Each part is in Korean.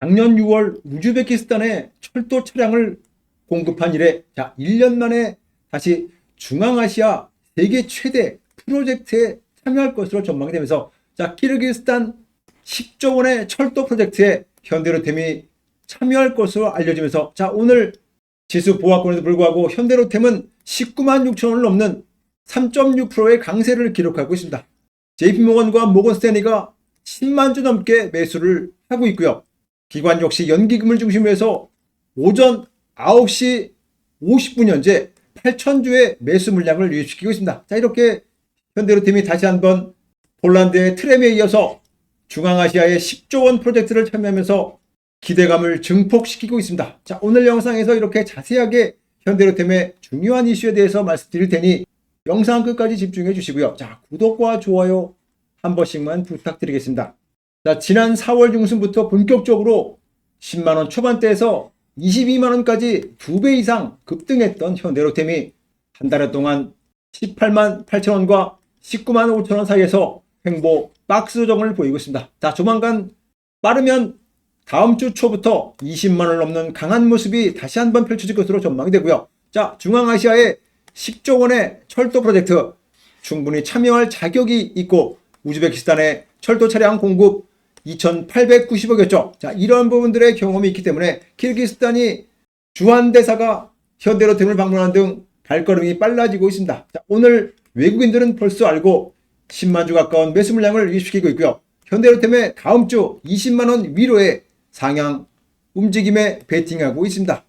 작년 6월 우즈베키스탄에 철도 차량을 공급한 이래 자 1년 만에 다시 중앙아시아 세계 최대 프로젝트에 참여할 것으로 전망이 되면서 자 키르기스탄 10조 원의 철도 프로젝트에 현대로템이 참여할 것으로 알려지면서 자 오늘 지수 보합권에도 불구하고 현대로템은 19만 6천 원을 넘는 3.6%의 강세를 기록하고 있습니다. JP모건과 모건스탠리가 10만 주 넘게 매수를 하고 있고요. 기관 역시 연기금을 중심으로 해서 오전 9시 50분 현재 8천주의 매수 물량을 유입시키고 있습니다. 자 이렇게 현대로템이 다시 한번 폴란드의 트램에 이어서 중앙아시아의 10조 원 프로젝트를 참여하면서 기대감을 증폭시키고 있습니다. 자 오늘 영상에서 이렇게 자세하게 현대로템의 중요한 이슈에 대해서 말씀드릴 테니 영상 끝까지 집중해 주시고요. 자 구독과 좋아요 한 번씩만 부탁드리겠습니다. 자, 지난 4월 중순부터 본격적으로 10만원 초반대에서 22만원까지 두 배 이상 급등했던 현대로템이 한 달 동안 18만 8천원과 19만 5천원 사이에서 횡보 박스 조정을 보이고 있습니다. 자, 조만간 빠르면 다음 주 초부터 20만원을 넘는 강한 모습이 다시 한번 펼쳐질 것으로 전망이 되고요. 자, 중앙아시아의 10조 원의 철도 프로젝트 충분히 참여할 자격이 있고 우즈베키스탄의 철도 차량 공급 2,890억이었죠. 자, 이러한 부분들의 경험이 있기 때문에 키르기스탄이 주한대사가 현대로템을 방문하는 등 발걸음이 빨라지고 있습니다. 자, 오늘 외국인들은 벌써 알고 10만 주 가까운 매수 물량을 유입시키고 있고요. 현대로템의 다음 주 20만 원 위로의 상향 움직임에 베팅하고 있습니다.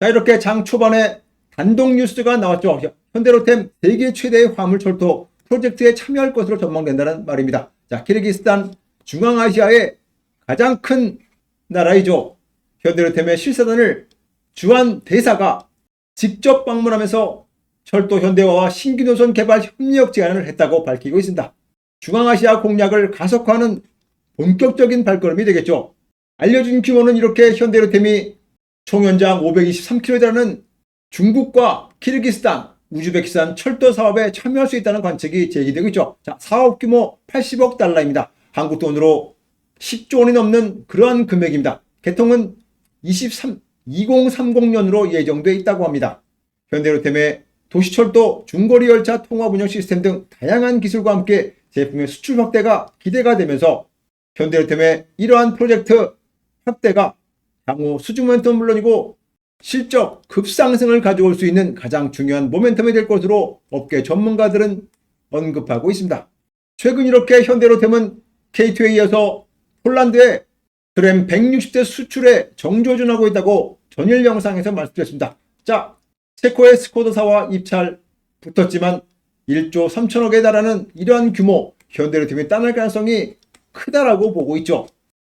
자, 이렇게 장 초반에 단독 뉴스가 나왔죠. 현대로템 세계 최대의 화물 철도 프로젝트에 참여할 것으로 전망된다는 말입니다. 자, 키르기스탄 중앙아시아의 가장 큰 나라이죠. 현대로템의 실사단을 주한 대사가 직접 방문하면서 철도 현대화와 신규 노선 개발 협력 제안을 했다고 밝히고 있습니다. 중앙아시아 공략을 가속화하는 본격적인 발걸음이 되겠죠. 알려진 규모는 이렇게 현대로템이 총연장 523km에 달하는 중국과 키르기스탄, 우즈베키스탄 철도 사업에 참여할 수 있다는 관측이 제기되고 있죠. 자, 사업 규모 80억 달러입니다. 한국 돈으로 10조 원이 넘는 그러한 금액입니다. 개통은 23, 2030년으로 예정돼 있다고 합니다. 현대로템의 도시철도 중거리 열차 통합 운영 시스템 등 다양한 기술과 함께 제품의 수출 확대가 기대가 되면서 현대로템의 이러한 프로젝트 확대가 향후 수주 모멘텀 물론이고 실적 급상승을 가져올 수 있는 가장 중요한 모멘텀이 될 것으로 업계 전문가들은 언급하고 있습니다. 최근 이렇게 현대로템은 K2에 이어서 폴란드에 트램 160대 수출에 정조준하고 있다고 전일 영상에서 말씀드렸습니다. 자, 체코의 스코드사와 입찰 붙었지만 1조 3천억에 달하는 이러한 규모 현대로템이 따낼 가능성이 크다라고 보고 있죠.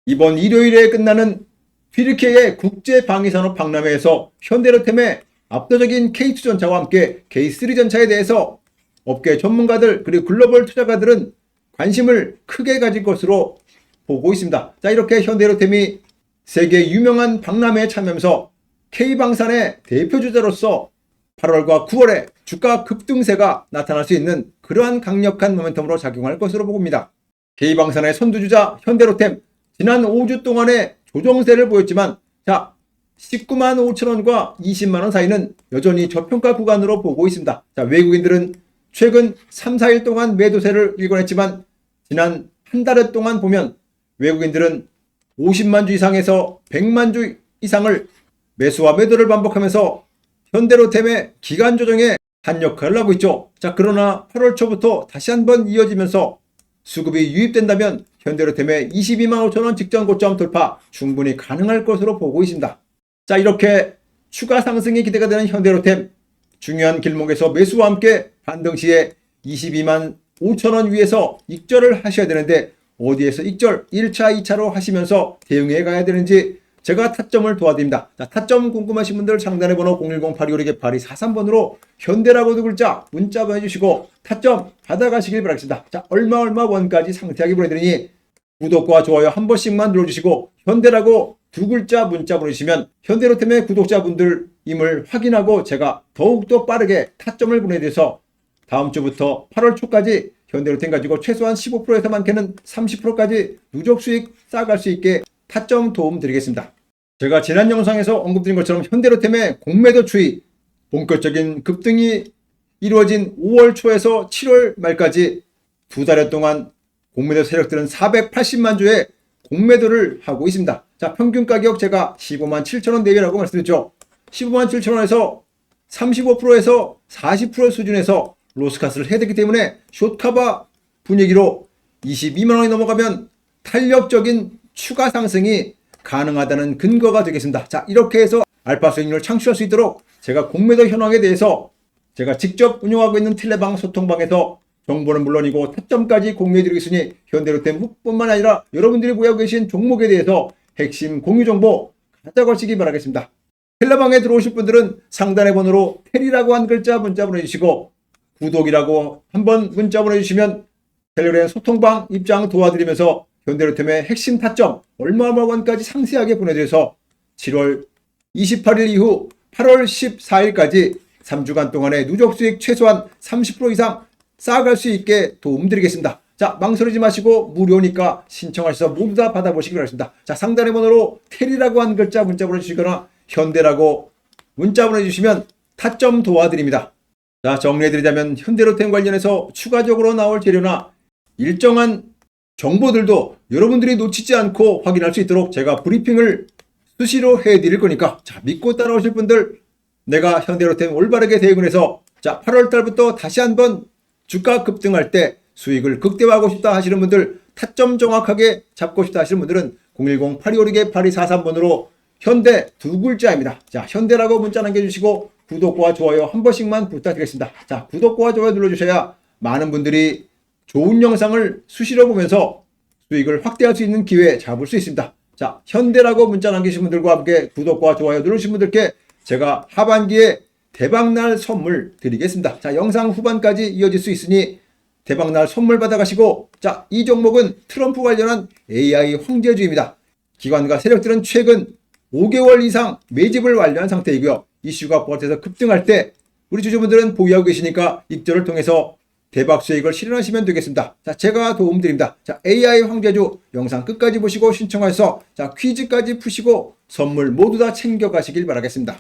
이번 일요일에 끝나는 휘르케의 국제방위산업 박람회에서 현대로템의 압도적인 K2 전차와 함께 K3 전차에 대해서 업계 전문가들 그리고 글로벌 투자가들은 관심을 크게 가질 것으로 보고 있습니다. 자 이렇게 현대로템이 세계 유명한 박람회에 참여하면서 K방산의 대표 주자로서 8월과 9월에 주가 급등세가 나타날 수 있는 그러한 강력한 모멘텀으로 작용할 것으로 보고입니다. K방산의 선두주자 현대로템 지난 5주 동안의 조정세를 보였지만 자 19만 5천 원과 20만 원 사이는 여전히 저평가 구간으로 보고 있습니다. 자 외국인들은 최근 3, 4일 동안 매도세를 일궈냈지만 지난 한달 동안 보면 외국인들은 50만 주 이상에서 100만 주 이상을 매수와 매도를 반복하면서 현대로템의 기간 조정에 한 역할을 하고 있죠. 자, 그러나 8월 초부터 다시 한번 이어지면서 수급이 유입된다면 현대로템의 22만 5천 원 직전 고점 돌파 충분히 가능할 것으로 보고 있습니다. 자, 이렇게 추가 상승이 기대가 되는 현대로템 중요한 길목에서 매수와 함께 반등 시에 22만 5천 원 위에서 익절을 하셔야 되는데 어디에서 익절 1차, 2차로 하시면서 대응해 가야 되는지 제가 타점을 도와드립니다. 자, 타점 궁금하신 분들 상단의 번호 010-8262-8243번으로 현대라고 두 글자 문자 보내주시고 타점 받아가시길 바라겠습니다. 자, 얼마 얼마 원까지 상세하게 보내드리니 구독과 좋아요 한 번씩만 눌러주시고 현대라고 두 글자 문자 보내주시면 현대로템의 구독자분들임을 확인하고 제가 더욱더 빠르게 타점을 보내드려서 다음 주부터 8월 초까지 현대로템 가지고 최소한 15%에서 많게는 30%까지 누적 수익 쌓아갈 수 있게 타점 도움 드리겠습니다. 제가 지난 영상에서 언급드린 것처럼 현대로템의 공매도 추이, 본격적인 급등이 이루어진 5월 초에서 7월 말까지 두 달여 동안 공매도 세력들은 480만 주의 공매도를 하고 있습니다. 자, 평균 가격 제가 15만 7천 원 내외라고 말씀드렸죠. 15만 7천 원에서 35%에서 40% 수준에서 로스카스를 해야 되기 때문에 숏카바 분위기로 22만 원이 넘어가면 탄력적인 추가 상승이 가능하다는 근거가 되겠습니다. 자, 이렇게 해서 알파 수익률을 창출할 수 있도록 제가 공매도 현황에 대해서 제가 직접 운영하고 있는 텔레방 소통방에서 정보는 물론이고 타점까지 공유해드리겠으니 현대로템뿐만 아니라 여러분들이 보유하고 계신 종목에 대해서 핵심 공유 정보 가져 가시기 바라겠습니다. 텔레방에 들어오실 분들은 상단의 번호로 텔이라고 한 글자 문자 보내주시고 구독이라고 한번 문자 보내주시면 텔레그램 소통방 입장 도와드리면서 현대로템의 핵심 타점 얼마만원까지 상세하게 보내드려서 7월 28일 이후 8월 14일까지 3주간 동안의 누적 수익 최소한 30% 이상 쌓아갈 수 있게 도움드리겠습니다. 자, 망설이지 마시고 무료니까 신청하셔서 모두 다 받아보시기 바랍니다. 자, 상단의 번호로 텔이라고 한 글자 문자 보내주시거나 현대라고 문자 보내주시면 타점 도와드립니다. 자, 정리해드리자면 현대로템 관련해서 추가적으로 나올 재료나 일정한 정보들도 여러분들이 놓치지 않고 확인할 수 있도록 제가 브리핑을 수시로 해드릴 거니까 자 믿고 따라오실 분들 내가 현대로템 올바르게 대응을 해서 자 8월 달부터 다시 한번 주가 급등할 때 수익을 극대화하고 싶다 하시는 분들 타점 정확하게 잡고 싶다 하시는 분들은 010-8256-8243번으로 현대 두 글자입니다. 자 현대라고 문자 남겨주시고 구독과 좋아요 한 번씩만 부탁드리겠습니다. 자 구독과 좋아요 눌러주셔야 많은 분들이 좋은 영상을 수시로 보면서 수익을 확대할 수 있는 기회 잡을 수 있습니다. 자, 현대라고 문자 남기신 분들과 함께 구독과 좋아요 누르신 분들께 제가 하반기에 대박날 선물 드리겠습니다. 자, 영상 후반까지 이어질 수 있으니 대박날 선물 받아가시고 자, 이 종목은 트럼프 관련한 AI 황제주의입니다. 기관과 세력들은 최근 5개월 이상 매집을 완료한 상태이고요. 이슈가 버텨서 급등할 때 우리 주주분들은 보유하고 계시니까 익절을 통해서 대박 수익을 실현하시면 되겠습니다. 자, 제가 도움드립니다. 자, AI 황제주 영상 끝까지 보시고 신청해서 자, 퀴즈까지 푸시고 선물 모두 다 챙겨가시길 바라겠습니다.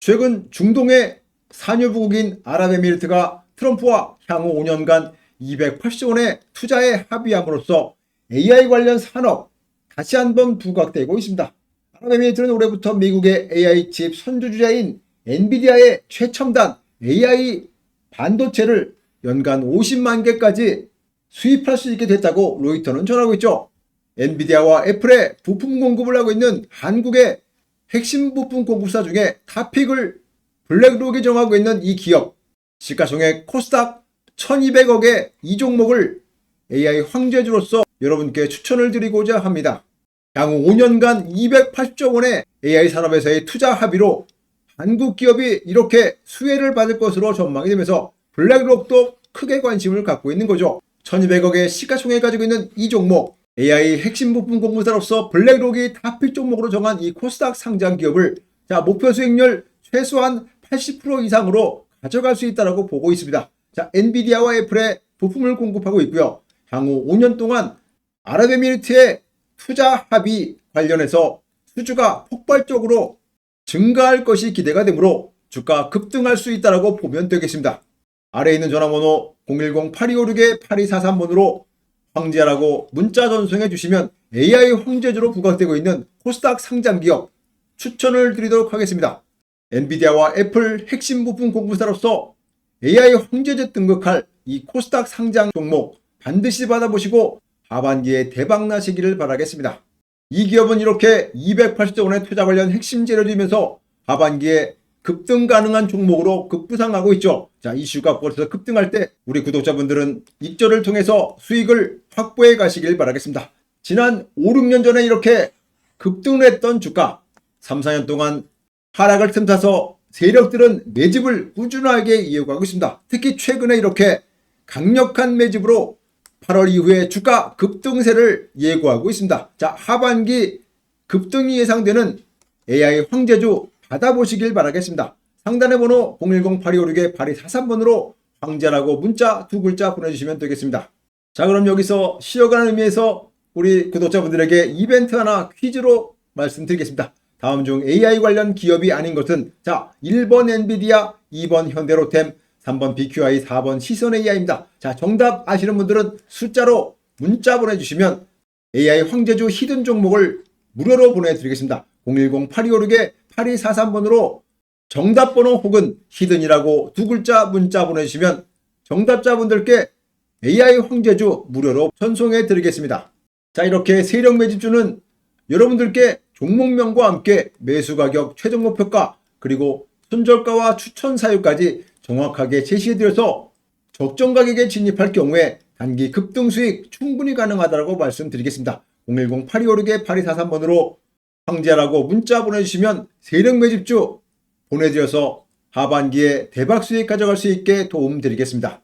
최근 중동의 산유부국인 아랍에미리트가 트럼프와 향후 5년간 280조 원의 투자에 합의함으로써 AI 관련 산업 다시 한번 부각되고 있습니다. 아랍에미리트는 올해부터 미국의 AI 칩 선두주자인 엔비디아의 최첨단 AI 반도체를 연간 50만 개까지 수입할 수 있게 됐다고 로이터는 전하고 있죠. 엔비디아와 애플의 부품 공급을 하고 있는 한국의 핵심 부품 공급사 중에 탑픽을 블랙록이 정하고 있는 이 기업 시가총액 코스닥 1200억의 이 종목을 AI 황제주로서 여러분께 추천을 드리고자 합니다. 향후 5년간 280조 원의 AI 산업에서의 투자 합의로 한국 기업이 이렇게 수혜를 받을 것으로 전망이 되면서 블랙록도 크게 관심을 갖고 있는 거죠. 1200억의 시가총액 가지고 있는 이 종목 AI 핵심 부품 공급사로서 블랙록이 탑픽 종목으로 정한 이 코스닥 상장 기업을 자 목표 수익률 최소한 80% 이상으로 가져갈 수 있다고 보고 있습니다. 자 엔비디아와 애플의 부품을 공급하고 있고요. 향후 5년 동안 아랍에미리트의 투자 합의 관련해서 수주가 폭발적으로 증가할 것이 기대가 되므로 주가 급등할 수 있다고 보면 되겠습니다. 아래에 있는 전화번호 010-8256-8243번으로 황제라고 문자 전송해 주시면 AI 황제주로 부각되고 있는 코스닥 상장 기업 추천을 드리도록 하겠습니다. 엔비디아와 애플 핵심 부품 공급사로서 AI 황제제 등극할 이 코스닥 상장 종목 반드시 받아보시고 하반기에 대박 나시기를 바라겠습니다. 이 기업은 이렇게 280조 원의 투자 관련 핵심 재료들이면서 하반기에 급등 가능한 종목으로 급부상하고 있죠. 자, 이슈가 벌써 급등할 때 우리 구독자분들은 입절을 통해서 수익을 확보해 가시길 바라겠습니다. 지난 5, 6년 전에 이렇게 급등을 했던 주가 3, 4년 동안 하락을 틈타서 세력들은 매집을 꾸준하게 이어가고 있습니다. 특히 최근에 이렇게 강력한 매집으로 8월 이후에 주가 급등세를 예고하고 있습니다. 자, 하반기 급등이 예상되는 AI 황제주 받아보시길 바라겠습니다. 상단의 번호 010-8256-8243번으로 황제라고 문자 두 글자 보내주시면 되겠습니다. 자 그럼 여기서 쉬어가는 의미에서 우리 구독자분들에게 이벤트 하나 퀴즈로 말씀드리겠습니다. 다음 중 AI 관련 기업이 아닌 것은 자 1번 엔비디아, 2번 현대로템, 3번 BQI, 4번 시선 AI입니다. 자 정답 아시는 분들은 숫자로 문자 보내주시면 AI 황제주 히든 종목을 무료로 보내드리겠습니다. 010-8256-8243번으로 정답 번호 혹은 히든이라고 두 글자 문자 보내주시면 정답자분들께 AI 황제주 무료로 전송해 드리겠습니다. 자, 이렇게 세력 매집주는 여러분들께 종목명과 함께 매수 가격, 최종 목표가, 그리고 손절가와 추천 사유까지 정확하게 제시해 드려서 적정 가격에 진입할 경우에 단기 급등 수익 충분히 가능하다고 말씀드리겠습니다. 010-8256-8243번으로 황제라고 문자 보내주시면 세력 매집주 보내드려서 하반기에 대박 수익 가져갈 수 있게 도움 드리겠습니다.